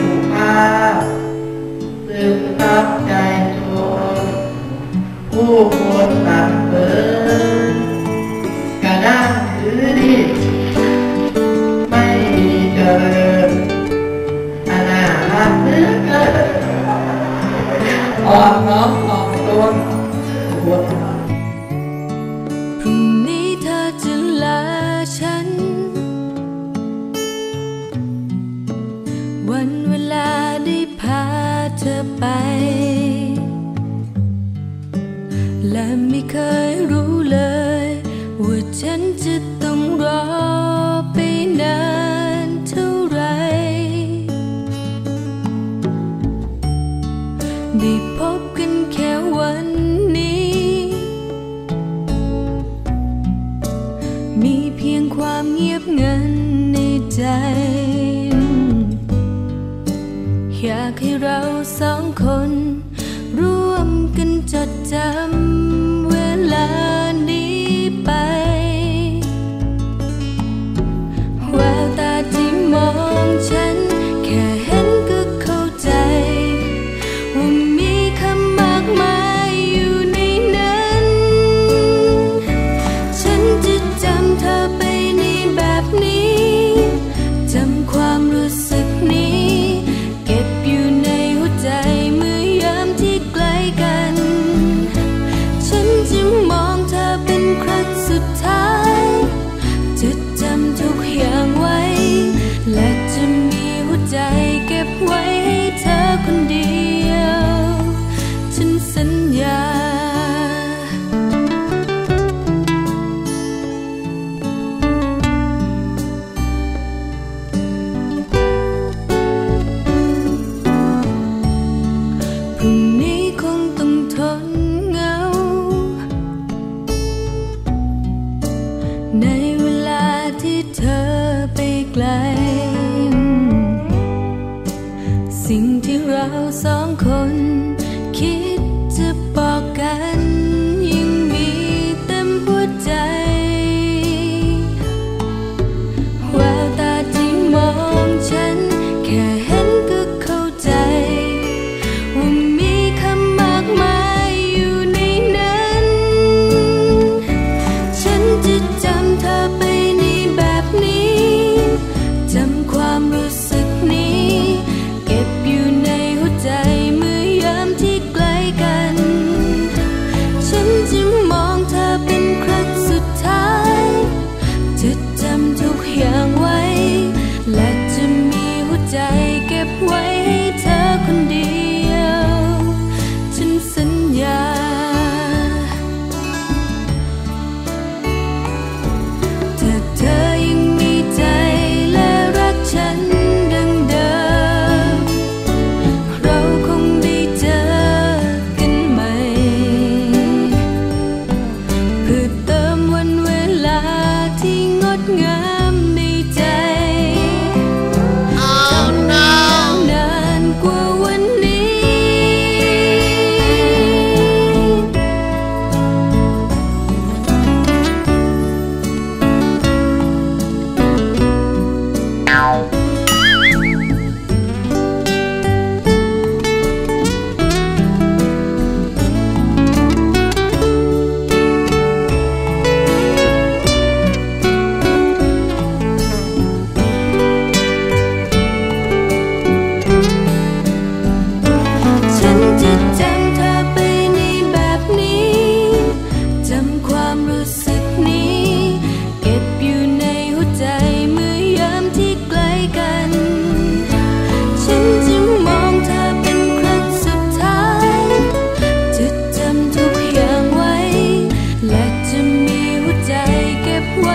สุภาพซึมซับใจชนผู้คนตัดเบิดกระด้างถือดี เคยรู้เลย ว่าฉันจะต้องรอไปนานเท่าไรได้พบกันแค่วันนี้ มีเพียงความเงียบเงันในใจ อยากให้เราสองคน ร่วมกันจดจำ สองคน 为 จะจำเธอไปในแบบนี้ จำความรู้สึกนี้ เก็บอยู่ในหัวใจเมื่อยามที่ใกลกัน ฉันจะมองเธอเป็นครั้งสุดท้าย จะจำทุกอย่างไวและจะมีหัวใจเก็บไว